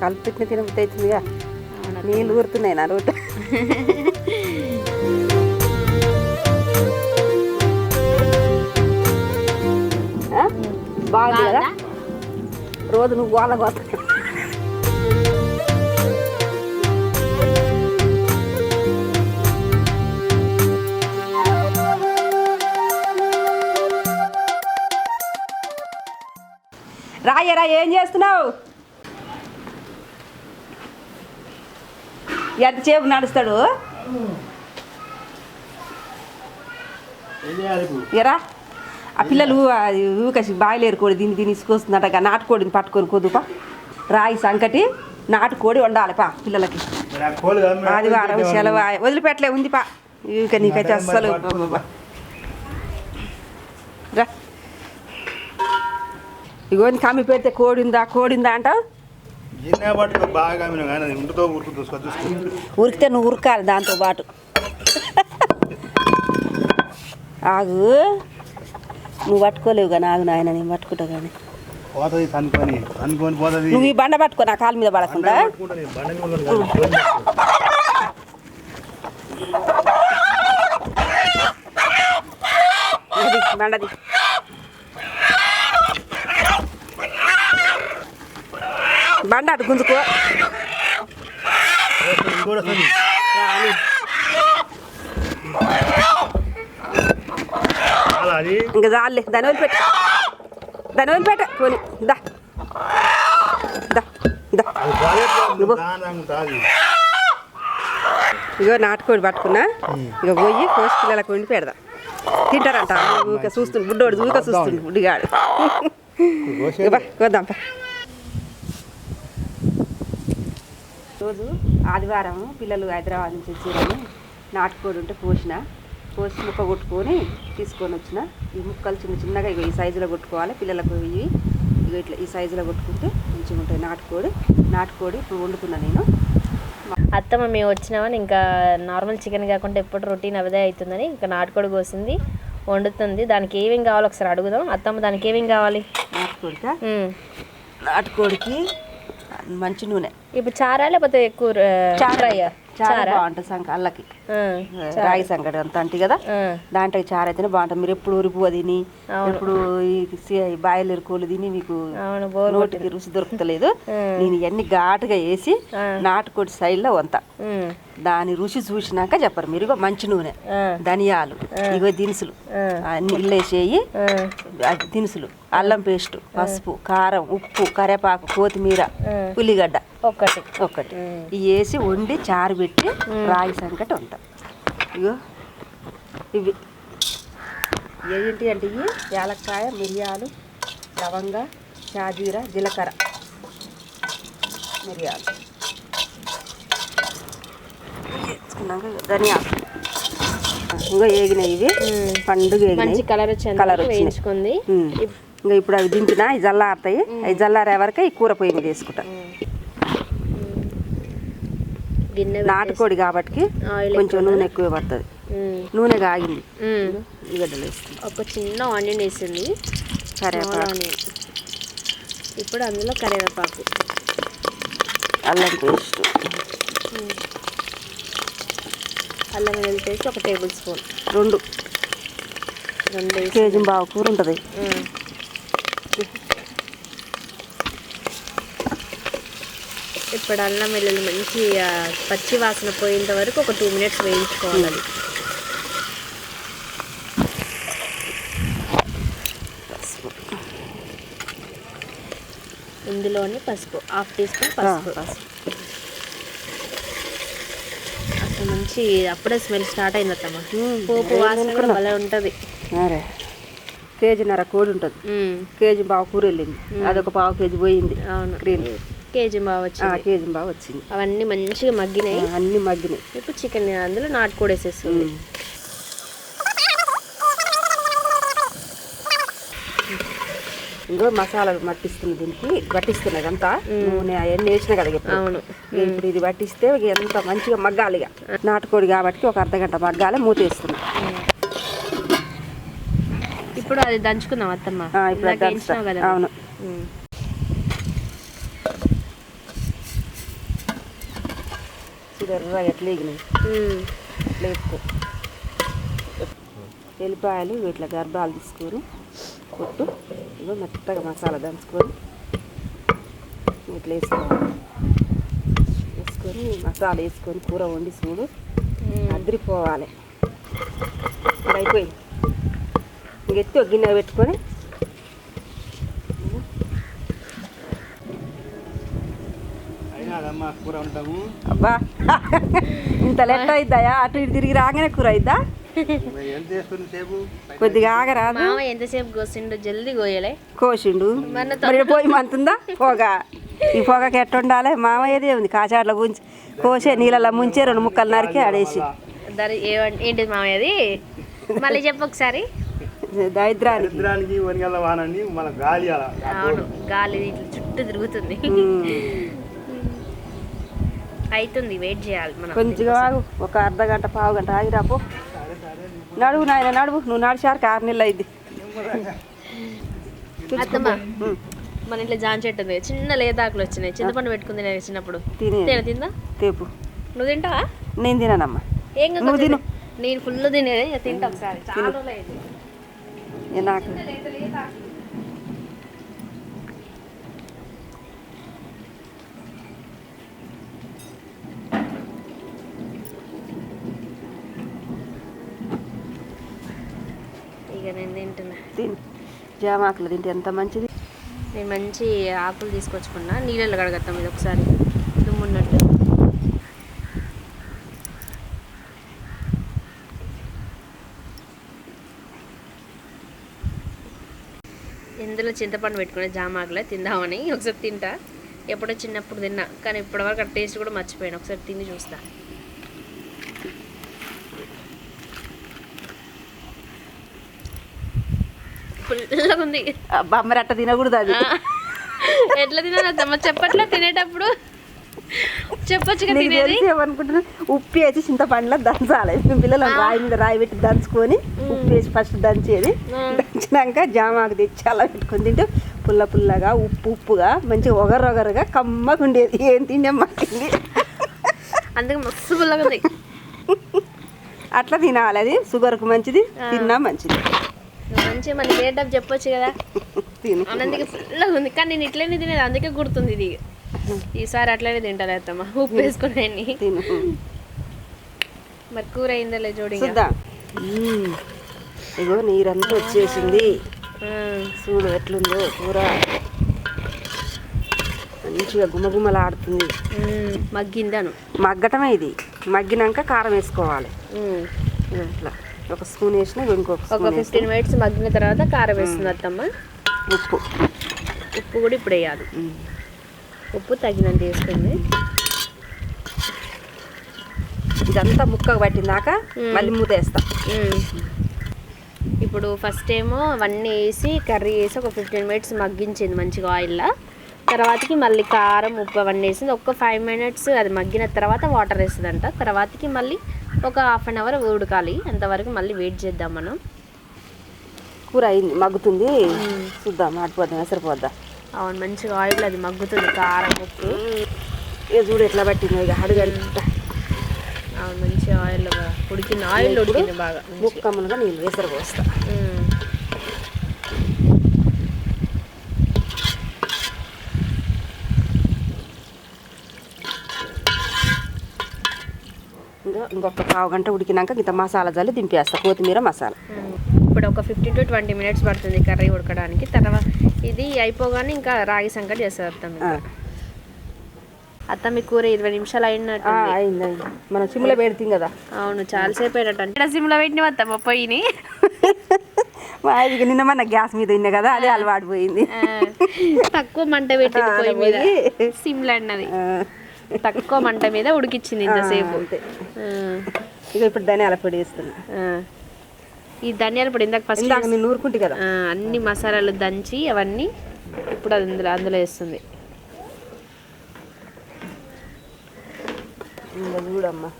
కలిపిట్ని తినబుద్ధి అవుతుందిగా నీళ్ళు ఊరుతున్నాయి నా రోడ్డు? బాగుంది కదా? రోజు నువ్వు వాళ్ళ కోసం రాయరా ఏం చేస్తున్నావు? ఎంతసేపు నడుస్తాడు. ఎరా ఆ పిల్లలు ఊకసి బాయిలేరు కోడి దీన్ని దీన్ని ఇసుకొస్తుందట నాటుకోడిని పట్టుకొని కొద్దుపా. రాయి సంకటి నాటుకోడి వండాలి పా పిల్లలకి. ఆదివారం. సెలవు వదిలిపెట్టలే ఉంది పా. ఇక నీకైతే అస్సలు. రా. ఇగో కమ్మి పెడితే కోడిందా కోడిందా అంటావు? ఉరికితే నువ్వు ఉరకాలి దాంతో పాటు. ఆగు. నువ్వు పట్టుకోలేవు కానీ ఆగు నాయన నేను పట్టుకుంటా కానీ. పోతుంది తనుకొని తనుకొని పోతుంది. నువ్వు ఈ బండ పట్టుకో నా కాలు మీద పడకుండా. పట్టుకుంటా నేను బండ మీద ఉన్నాను కానీ కోళ్ళు పట్టుకో. అది బండది బండ అటు గుంజుకో. చాలా ఇంకా చాలులే దాని వదిలిపెట్ట. దాని వదిలిపెట్ట. పోనీ దా. ఇగో నాటుకోడి పట్టుకున్నా. ఇక పోయి కోసి పిల్లలకు వండి పెడదాం తింటారంట. ఊక చూస్తుండు బుడ్డోడు ఊక చూస్తుండు బుడ్డిగాడు. ఇక రోజు ఆదివారం పిల్లలు హైదరాబాద్ నుంచి వచ్చారని నాటుకోడి ఉంటే కోసిన కోసి ముక్క కొట్టుకొని తీసుకొని వచ్చిన. ఈ ముక్కలు చిన్న చిన్నగా ఇగో ఈ సైజులో కొట్టుకోవాలి. పిల్లలకు ఇవి ఇగో ఇట్లా ఈ సైజులో కొట్టుకుంటే మంచిగా ఉంటాయి నాటుకోడి. నాటుకోడి ఇప్పుడు వండుకున్నా నేను. అత్తమ్మ మేము వచ్చినామని ఇంకా నార్మల్ చికెన్ కాకుండా ఎప్పుడు రొటీన్ అవదే అవుతుందని ఇంకా నాటుకోడి కోసింది వండుతుంది. దానికి ఏమేమి కావాలో ఒకసారి అడుగుదాం. అత్తమ్మ దానికి ఏమేమి కావాలి? నాటుకోడికా. నాటుకోడికి మంచి నూనె. ఇప్పుడు చారా లేకపోతే ఎక్కువ చారయ్యా చాలా బాగుంటుంది సంక అల్లకి. రాగి సంకటి అంత అంటే కదా? దాంట్లో చారు అయితేనే బాగుంటుంది. మీరు ఎప్పుడు ఉరుపు తిని ఎప్పుడు బాయిలర్ కోళ్ళు తిని మీకు నోటికి రుచి దొరుకుతలేదు. నేను ఇవన్నీ ఘాటుగా వేసి నాటుకోడి సైడ్లో వంత. దాని రుచి చూసినాక చెప్పరు. మీరు మంచి నూనె. ధనియాలు ఇగో దినుసులు. అన్ని ఇల్లేసేయి దినుసులు. అల్లం పేస్ట్ పసుపు కారం ఉప్పు కరివేపాకు కొత్తిమీర ఉల్లిగడ్డ. ఒక్కటి ఒకటి. ఇవి వేసి వండి చారు పెట్టి రాగి సంకటి ఉంటాం ఇగో ఇవి. ఏంటి అంటే ఇవి? యాలక్కాయ మిరియాలు లవంగ షాజీర జీలకర్ర. మిరియాలు. వేసుకున్నాక ధనియాలు. ఇంకా ఏగినాయి ఇవి. పండుగ మంచి కలర్ వచ్చేందుకు కలర్. వేయించుకుంది. ఇంకా ఇప్పుడు అవి దింపినా అవి జల్లారుతాయి. అవి జల్లారే వరకు ఈ కూర పొయ్యి మీద వేసుకుంటా. నాటుకోడి కాబట్టి ఆయిల్ కొంచెం నూనె ఎక్కువ పడుతుంది. నూనె కాగింది. ఉల్లిగడ్డలు ఒక చిన్న ఆనియన్ వేసింది. కరివేపాకు. ఇప్పుడు అందులో కరివేపాకు. అల్లం పేస్ట్. అల్లం వెల్లుల్లి పేస్ట్ ఒక టేబుల్ స్పూన్. రెండు. రెండు కేజీ బావ కూర ఉంటుంది. ఇప్పుడు అల్లం వెల్లుల్లి మంచి పచ్చి వాసన పోయేంత వరకు ఒక టూ మినిట్స్ వేయించుకోవాలి. ఇందులోని పసుపు హాఫ్ టీ స్పూన్ పసుపు. అసలు మంచి అప్పుడే స్మెల్ స్టార్ట్ అయింది అత్తమ్మ. పోపు వాసన కూడా భలే ఉంటుంది. అరే కేజీన్నర కోడి ఉంటుంది. కేజీ బావ కూర వెళ్ళింది. అదొక పావు కేజీ పోయింది. అవును. కేజీ బాగా ఆ, వచ్చింది కేజీ బావ వచ్చింది. అవన్నీ మంచిగా మగ్గినాయి. అన్ని మగ్గినాయి. ఇప్పుడు చికెన్ అందులో నాటుకోడి వేసేస్తుంది. ఇంకో మసాలా పట్టిస్తుంది దీనికి. పట్టిస్తున్నది అంతా నూనె అవన్నీ వేసినా కదా అవును. ఇప్పుడు ఇది పట్టిస్తే ఎంత మంచిగా మగ్గాలి ఇక. నాటుకోడి కాబట్టి ఒక అర్ధ గంట మగ్గాలి మూత వేస్తుంది. ఇప్పుడు అది దంచుకుందాం అత్తమ్మ. ఇప్పుడు అవును. చూడు ఎర్రగా ఎట్లా ఎగినాయి. ఇట్లా వేసుకో ఎల్లిపాయలు ఇట్లా గర్భాలు తీసుకొని కొట్టు ఇగో మెత్తగా మసాలా దంచుకొని ఇట్లా వేసుకోవాలి. వేసుకొని మసాలా వేసుకొని కూర వండి చూడు. అదిరిపోవాలి. ఇప్పుడు అయిపోయింది. ఇంక ఎత్తి ఒక గిన్నె పెట్టుకొని అబ్బా. ఇంత లెట్ అయిద్దాయా అటు ఇటు తిరిగి రాగానే కూర సేపు? కొద్దిగా ఆగరాదు. మామ ఎంతసేపు కోసిండు? జల్దీ కోయలే. కోసిండు. మరి పోయి మంతుందా? పొగ. ఈ పొగకి ఎట్ట ఉండాలి? మామయ్యదే ఉంది. కాచాట్ల గుంచి కోసే నీళ్ళలో ముంచే రెండు ముక్కలు నరికి ఆడేసి. దాని ఏ- ఏంటిది మామయ్య అది మళ్ళీ చెప్పు ఒకసారి. దరిద్రానికి. గాలి గాలి ఇట్లా చుట్టూ తిరుగుతుంది. అవుతుంది వెయిట్ చేయాలి మనం. కొంచెం ఆగు ఒక అర్ధ గంట పావు గంట ఆగిరాపో నడువు నాయన నడువు నువ్వు నడిచారు ఆరు నెలలు అయింది. అత్తమ్మ మన ఇంట్లో జాన్ చెట్టు ఉంది చిన్న లేదాకులు వచ్చినాయి. చింతపండు పెట్టుకుంది నేను చిన్నప్పుడు తినే. తిన తిందా? తేపు. నువ్వు తింటావా? నేను తిననమ్మా. ఏం నువ్వు తిను. నేను ఫుల్ ఇక తింటా ఒకసారి. నాకు ఇక నేను తింటున్నా తిను జామాకులు తింటే ఎంత మంచిది? నేను మంచి ఆకులు తీసుకొచ్చుకున్నా నీళ్ళలో కడగత్తాం ఇది ఒకసారి. దుమ్మున్నట్టు. ఇందులో చింతపండు పెట్టుకునే జామాకులే తిందామని. ఒకసారి తింటా. ఎప్పుడో చిన్నప్పుడు తిన్నా కానీ ఇప్పటివరకు ఆ టేస్ట్ కూడా మర్చిపోయాను. ఒకసారి తిని చూస్తాను ఫుల్గా ఉంది బొమ్మరి అట్ట తినకూడదు అది. ఎట్లా తినాలమ్మా చెప్పట్లే తినేటప్పుడు? తెలిసి ఏమనుకుంటున్నా? ఉప్పు వేసి చింతపండులో దంచాలి. మేము పిల్లలు రాయి మీద రాయి పెట్టి దంచుకొని ఉప్పు వేసి ఫస్ట్ దంచేది. దంచినాక జామాకు తెచ్చి అలా పెట్టుకొని తింటే పుల్ల పుల్లగా ఉప్పు ఉప్పుగా మంచిగా ఒగరు ఒగరుగా కమ్మగా ఉండేది. ఏం తిండే? మాకింది అందుకే మస్తు పుల్లగా ఉంది. అట్లా తినాలి అది. షుగర్కు మంచిది తిన్నా మంచిది. మంచిగా మన డేట్ చెప్పొచ్చు కదా. అన్నందుకే ఫుల్గా ఉంది. కానీ నేను ఇట్లనే తినేది అందుకే గుర్తుంది ఇది. ఈసారి అట్లనే తింటాను అత్తమ్మ. ఉప్పు వేసుకున్నాయని మరి కూర అయిందలే మ్మ్. ఇగో నీరంతా వచ్చేసింది. చూడు ఎట్లుందో కూర. మంచిగా గుమగుమలాడుతుంది. మగ్గిందను. మగ్గటమే ఇది. మగ్గినాక కారం వేసుకోవాలి. ఇట్లా. ఒక స్పూన్ వేసిన ఇంకొక ఒక ఫిఫ్టీన్ మినిట్స్ మగ్గిన తర్వాత కారం వేస్తుంది అత్తమ్మ ఉప్పు. ఉప్పు కూడా ఇప్పుడు వేయాలి. ఉప్పు తగినంత వేసుకుంది. ఇదంతా ముక్కకు పట్టిందాక మ్మ్. మళ్ళీ మూత వేస్తా. ఇప్పుడు ఫస్ట్ ఏమో అవన్నీ వేసి కర్రీ వేసి ఒక ఫిఫ్టీన్ మినిట్స్ మగ్గించింది మంచిగా ఆయిల్లో తర్వాతకి మళ్ళీ కారం ఉప్పు అవన్నీ వేసింది. ఒక్క ఫైవ్ మినిట్స్ అది మగ్గిన తర్వాత వాటర్ వేస్తుందంట. తర్వాతకి మళ్ళీ ఒక హాఫ్ అన్ అవర్ ఉడకాలి. అంతవరకు మళ్ళీ వెయిట్ చేద్దాం మనం. కూర అయింది మగ్గుతుంది. చూద్దాం ఆడిపోద్దాం ఎసరిపోద్దా అవును మంచిగా ఆయిల్ అది మగ్గుతుంది కారం ఉప్పు. ఇక చూడు ఎట్లా పట్టిందో ఇక అడుగంట అవును మంచిగా ఆయిల్ ఉడికింది. ఆయిల్ ఉడికింది బాగా ముక్కమ్మలుగా నీళ్ళు వేసరి పోస్తా. ఇంకా ఇంకొక పావు గంట ఉడికినాక ఇంత మసాలా జల్లి దింపేస్తా కొత్తిమీర మసాలా. ఇప్పుడు ఒక ఫిఫ్టీన్ టు ట్వంటీ మినిట్స్ పడుతుంది కర్రీ ఉడకడానికి. తర్వాత ఇది అయిపోగానే ఇంకా రాగి సంకటి చేస్తారు అత్త ఆ, అత్త మీ కూర ఇరవై నిమిషాలు అయినట్టు అయింది మనం సిమ్లో పెడతాం కదా. అవును చాలాసేపు అయినట్టు అంటే సిమ్లో పెట్టిన అత్తమ్మ పొయ్యిని. నిన్న మన గ్యాస్ మీద ఉంది కదా అదే అలవాటు పోయింది. తక్కువ మంట పోయి. సిమ్లో అన్నది. తక్కువ మంట మీద ఉడికిచ్చింది ఇంతసేపు. ఇక ఇప్పుడు ధనియాల పొడి వేస్తున్నా. ఈ ధనియాల పొడి ఇందాక ఫస్ట్ నూరుకుంటే కదా. అన్ని మసాలాలు దంచి అవన్నీ ఇప్పుడు అది అందులో అందులో వేస్తుంది. చూడమ్మా.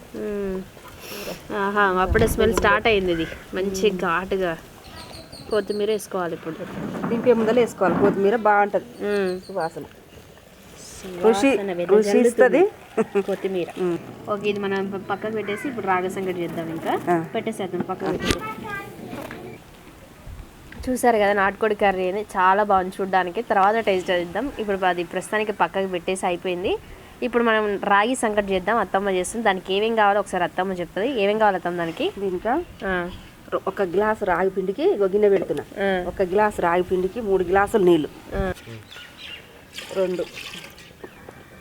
ఆహా అప్పుడే స్మెల్ స్టార్ట్ అయింది ఇది. మంచి ఘాటుగా. కొత్తిమీర వేసుకోవాలి ఇప్పుడు. దింపే ముందర వేసుకోవాలి. కొత్తిమీర బాగుంటుంది. మ్మ్. రుచి ఇస్తుంది. కొత్తిమీర. ఓకే ఇది మనం పక్కకు పెట్టేసి ఇప్పుడు రాగ సంగటి చేద్దాం ఇంకా. పెట్టేసేద్దాం పక్కకు పెట్టేసి చూసారు కదా నాటుకోడి కర్రీ అని చాలా బాగుంది చూడడానికి. తర్వాత టేస్ట్ చేద్దాం. ఇప్పుడు అది ప్రస్తుతానికి పక్కకు పెట్టేసి అయిపోయింది. ఇప్పుడు మనం రాగి సంకటి చేద్దాం అత్తమ్మ చేస్తుంది. దానికి ఏమేం కావాలో ఒకసారి అత్తమ్మ చెప్తుంది. ఏమేం కావాలి అత్తమ్మ దానికి? దీనికా? ఆ, ఒక గ్లాసు రాగి పిండికి గిన్నె పెడుతున్నా. ఒక గ్లాసు రాగి పిండికి మూడు గ్లాసులు నీళ్ళు. రెండు.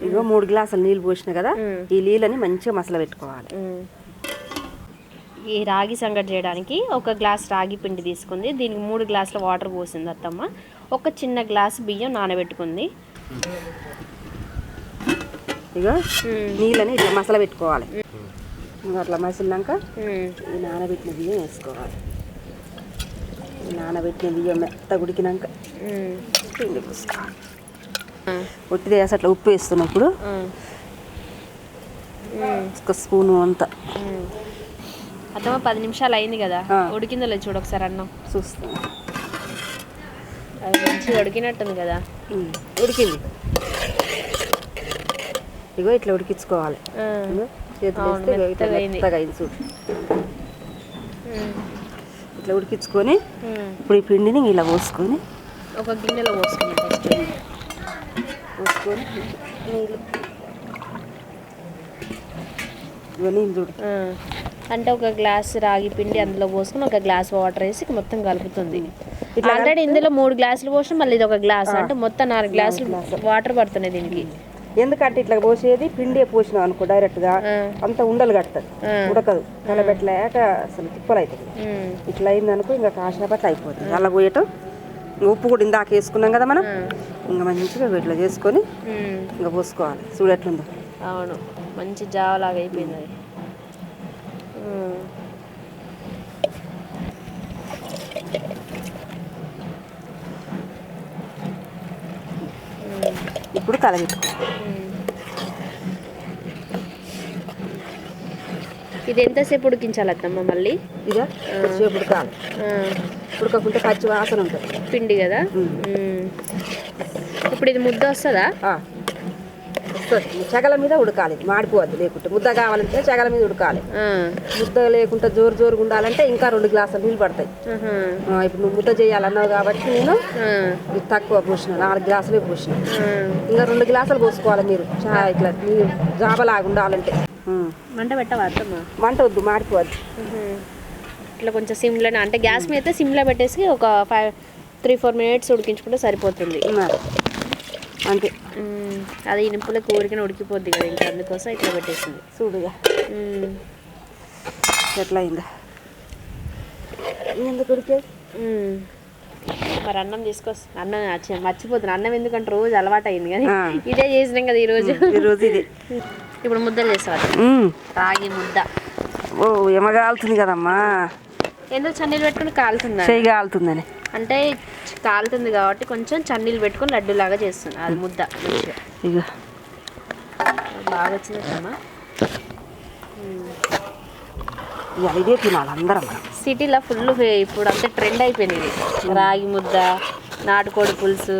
ఇగో మూడు గ్లాసులు నీళ్ళు పోసిన కదా. ఈ నీళ్ళని మంచిగా మసల పెట్టుకోవాలి. ఈ రాగి సంగటి చేయడానికి ఒక గ్లాస్ రాగి పిండి తీసుకుంది. దీనికి మూడు గ్లాసుల వాటర్ పోసింది అత్తమ్మ. ఒక చిన్న గ్లాస్ బియ్యం నానబెట్టుకుంది. ఇగో నీళ్ళని ఇట్లా మసల పెట్టుకోవాలి. అట్లా మసిలినాక ఈ నానబెట్టిన బియ్యం వేసుకోవాలి. నానబెట్టిన బియ్యం మెత్త ఉడికినాక పిండి పోసుకోవాలి. ఒట్టిది వేసి అట్లా ఉప్పు వేస్తున్నా ఇప్పుడు ఆ. ఉమ్, ఒక స్పూను అంతా. అత్తమ్మ పది నిమిషాలు అయింది కదా. ఆ. ఉడికిందో లేదు చూడు ఒకసారి అన్నం. చూస్తాను అది మంచిగా ఉడికినట్టుంది కదా. ఉడికింది. ఇగో ఇట్లా ఉడికించుకోవాలి. చేతులు ఇట్లా ఉడికించుకొని. ఇప్పుడు ఈ పిండిని ఇలా పోసుకొని ఒక గిన్నెలో పోసుకున్నాం ఫస్ట్ పోసుకొని నీళ్ళు. నీళ్ళు చూడు అంటే ఒక గ్లాస్ రాగి పిండి అందులో పోసుకుని ఒక గ్లాస్ వాటర్ వేసి మొత్తం కలుపుతుంది. ఇట్లా ఆల్రెడీ ఇందులో మూడు గ్లాసులు పోసి మళ్ళీ ఇది ఒక గ్లాస్. అంటే మొత్తం నాలుగు గ్లాసులు వాటర్ పడుతున్నాయి దీనికి. ఎందుకంటే ఇట్లా పోసేది పిండి పోసినాం అనుకో డైరెక్ట్గా ఆ, అంత ఉండలు కట్టదు. ఉడకదు. కలబెట్టలేక అసలు తిప్పలు అవుతుంది ఇట్లా అయిందనుకో ఇంకా కాసినప్పట్లు అయిపోతుంది. అలా పోయటం ఉప్పు కూడా ఇందాక వేసుకున్నాం కదా మనం? ఇంకా మంచిగా ఇట్లా చేసుకొని ఇంకా పోసుకోవాలి. చూడు ఎట్లుందో అవును. మంచి జావలాగా అయిపోయింది అది. ఇప్పుడు ఉమ్. ఇది ఎంతసేపు ఉడికించాలి అత్తమ్మ మళ్ళీ ఇక కొద్దిసేపు ఉడకాలి. ఉడకకుంటే పచ్చి వాసన ఉంటుంది. పిండి కదా. ఇప్పుడు ఇది ముద్ద వస్తుందా? చెగల మీద ఉడకాలి. మాడిపోవద్దు లేకుంటే. ముద్ద కావాలంటే చెగల మీద ఉడకాలి. ముద్ద లేకుంటే జోరు జోరుగా ఉండాలంటే ఇంకా రెండు గ్లాసులు నీళ్ళు పడతాయి. ఇప్పుడు నువ్వు ముద్ద చేయాలన్నావు కాబట్టి నేను తక్కువ పోసిన. నాలుగు గ్లాసులే పోసిన. ఇంకా రెండు గ్లాసులు పోసుకోవాలి మీరు. ఇట్లా జాబలాగా ఉండాలంటే. ఉమ్. మంట పెట్టవా అత్తమ్మ? మంట వద్దు మాడిపోవద్దు. ఇట్లా కొంచెం సిమ్లోనే అంటే గ్యాస్ మీద అయితే సిమ్లో పెట్టేసి ఒక ఫైవ్ త్రీ ఫోర్ మినిట్స్ ఉడికించుకుంటే సరిపోతుంది. అంతే. అది ఇనుపుల ఊరికనే ఉడికిపోద్ది కదా ఇంకా అందుకోసం ఇట్లా పెట్టేసింది. చూడు ఇక ఉమ్, ఎట్లా అయిందా ఎందుకు ఉడికేది. మరి అన్నం తీసుకొస్తా. అన్నం మర్చిపోతున్నా. అన్నం ఎందుకంటే రోజు అలవాటు అయింది కానీ. ఇదే చేసినాం కదా ఈరోజు. ఈరోజు ఇది. ఇప్పుడు ముద్దలు ఉమ్. రాగి ముద్ద. ఓ ఎమగాలుతుంది కదమ్మా. ఎందుకు చన్నీళ్ళు పెట్టుకుని కాలుతుందా చెయ్యి కాలుతుందని. అంటే కాలుతుంది కాబట్టి కొంచెం చన్నీళ్ళు పెట్టుకొని లడ్డూలాగా చేస్తుంది అది ముద్ద ఇక బాగా వచ్చిందమ్మా ఇవాళ ఇదే తినాలి అందరం. సిటీలో ఫుల్ ఇప్పుడు అంతే ట్రెండ్ అయిపోయింది ఇది రాగి ముద్ద నాటుకోడి పులుసు.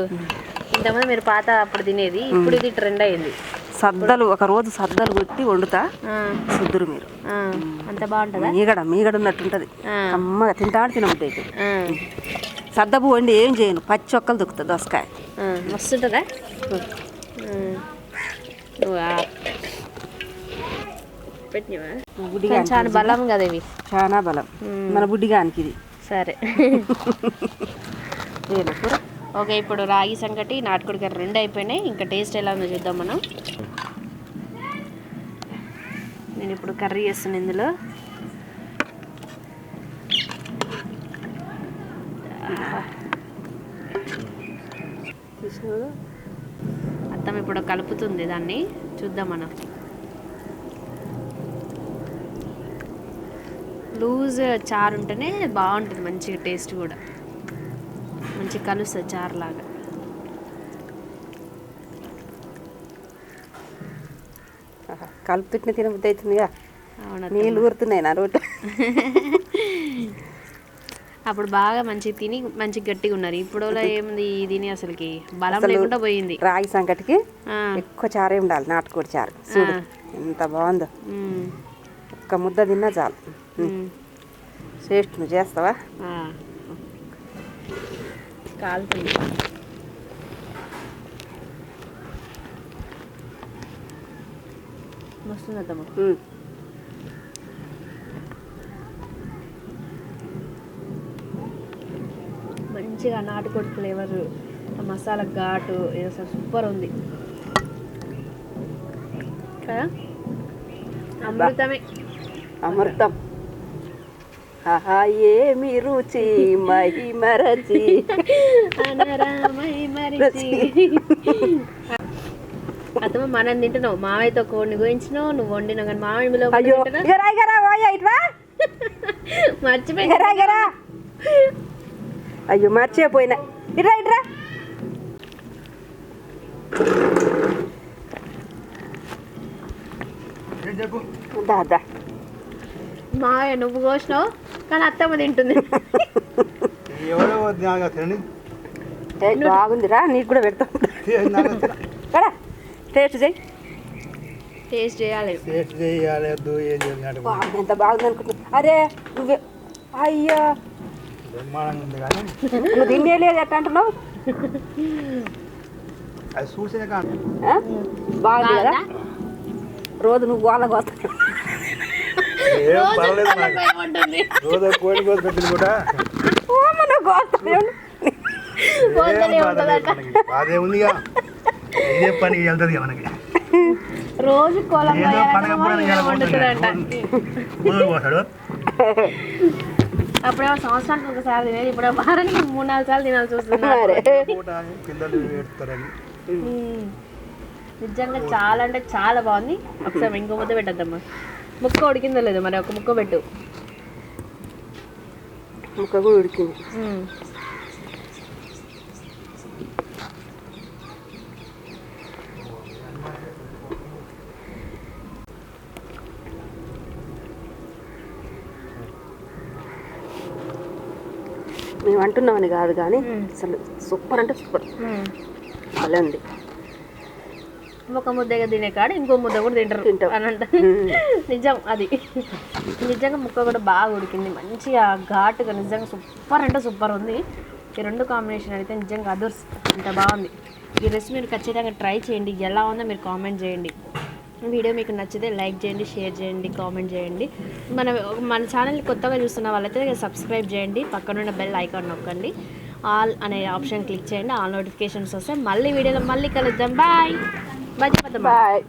ఇంతకుముందు మీరు పాత అప్పుడు తినేది ఇప్పుడు ఇది ట్రెండ్ అయింది. సద్దలు ఒక రోజు సద్దలు కొట్టి వండుతా. సుద్దురు మీరు. అంత బాగుంటుందా? మీగడ మీగడ ఉన్నట్టుంటది. అమ్మగా తింటాడు తినబుద్ది అయితే సద్దపు వండి ఏం చేయను. పచ్చి ఒక్కలు దొక్కుతుంది దోసకాయ. మస్తుంటుందా? చాలా బలం కదా ఇవి. చాలా బలం. మన బుడ్డిగానికి ఇది సరే. కూర? ఓకే ఇప్పుడు రాగి సంగటి నాటుకోడి కర్రీ రెండు అయిపోయినాయి. ఇంకా టేస్ట్ ఎలా ఉందో చూద్దాం మనం. నేను ఇప్పుడు కర్రీ చేస్తాను ఇందులో. చూసినావు అత్తం ఇప్పుడు కలుపుతుంది దాన్ని. చూద్దాం మనం. లూజ్ చారు ఉంటేనే బాగుంటుంది మంచిగా టేస్ట్ కూడా. మంచిగా కలుస్తుంది చారు లాగా ఆహా, కలుపుతున్న తినబుద్ది అవుతుందిగా నీళ్ళు ఊరుతున్నాయి నా రోడ్డు అప్పుడు బాగా మంచిగా తిని మంచిగా గట్టిగా ఉన్నారు ఇప్పుడు ఏముంది తిని అసలుకి బలం అసలు లేకుండా పోయింది రాగి సంకటికి ఎక్కువ చారే ఉండాలి నాటుకోడి చారు చూడు ఎంత బాగుందో ఒక్క ముద్ద తిన్నా చాలు శ్రేష్ఠ నువ్వు చేస్తావా. కాలుతుంది వస్తుంది అత్తమ్మ ఉమ్. మంచిగా నాటుకోడి ఫ్లేవర్ మసాలా ఘాటు అసలు సూపర్ ఉంది. కదా? అమృతమే. అమృతం. ఏమి రుచి? మహిమరచి అత్తమ్మ మనం తింటున్నావు మామయ్యతో కోడిని గోయించినావు నువ్వు వండినావు కానీ మామయ్య మీలో అయ్యో ఓయ్ మర్చిపోయి ఇగరా అయ్యో మర్చిపోయినా. ఇట్రా ఇట్రా. ఏం మామయ్య నువ్వు కోసినావు కానీ అత్తమ్మ తింటుంది. ఎవరో తినండి బాగుందిరా నీకు కూడా పెడతాం. కదా టేస్ట్ చేయి. టేస్ట్ చేయాలి. టేస్ట్ చేయాలి ఎంత బాగుంది అనుకుంటున్నా అరే నువ్వే అయ్యో. నువ్వు అంటున్నావు? అది చూసిన కానీ ఆ? బాగుంది కదా? రోజు నువ్వు వాళ్ళ కోసం నాకు రోజు కోడి కోసి పెట్టింది కూడా. ఇదే వెళ్తుంది మనకి. కోలం ఏదో పండగ పోతాడు. అప్పుడేమో సంవత్సరానికి ఒకసారి తినేది ఇప్పుడు వారానికి మూడు నాలుగు సార్లు తినాల్సి వస్తుంది. నిజంగా చాలా అంటే చాలా బాగుంది. ఒకసారి ఇంకో ముద్ద పెట్టద్దమ్మా. ముక్క ఉడికిందో లేదో మరి ఒక ముక్క పెట్టు ముక్క కూడా ఉడికింది మ్మ్. అంటున్నామని కాదు కానీ. అసలు సూపర్ అంటే సూపర్. భలే ఉంది ఒక ముద్దగా తినే కాడ ఇంకో ముద్ద కూడా తింటారు తింటాం. అని అంట. నిజం అది. నిజంగా ముక్క కూడా బాగా ఉడికింది. మంచిగా ఘాటుగా నిజంగా సూపర్ అంటే సూపర్ ఉంది. ఈ రెండు కాంబినేషన్ అయితే నిజంగా అదర్స్ అంత బాగుంది. ఈ రెసిపీ మీరు ఖచ్చితంగా ట్రై చేయండి. ఎలా ఉందో మీరు కామెంట్ చేయండి. వీడియో మీకు నచ్చితే లైక్ చేయండి షేర్ చేయండి కామెంట్ చేయండి. మన మన ఛానల్ కొత్తగా చూస్తున్న వాళ్ళైతే సబ్స్క్రైబ్ చేయండి. పక్కనున్న బెల్ ఐకాన్ నొక్కండి. ఆల్ అనే ఆప్షన్ క్లిక్ చేయండి. ఆల్ నోటిఫికేషన్స్ వస్తే మళ్ళీ వీడియోలో మళ్ళీ కలుద్దాం. బాయ్! Bye చెప్పద్దమ్మా bye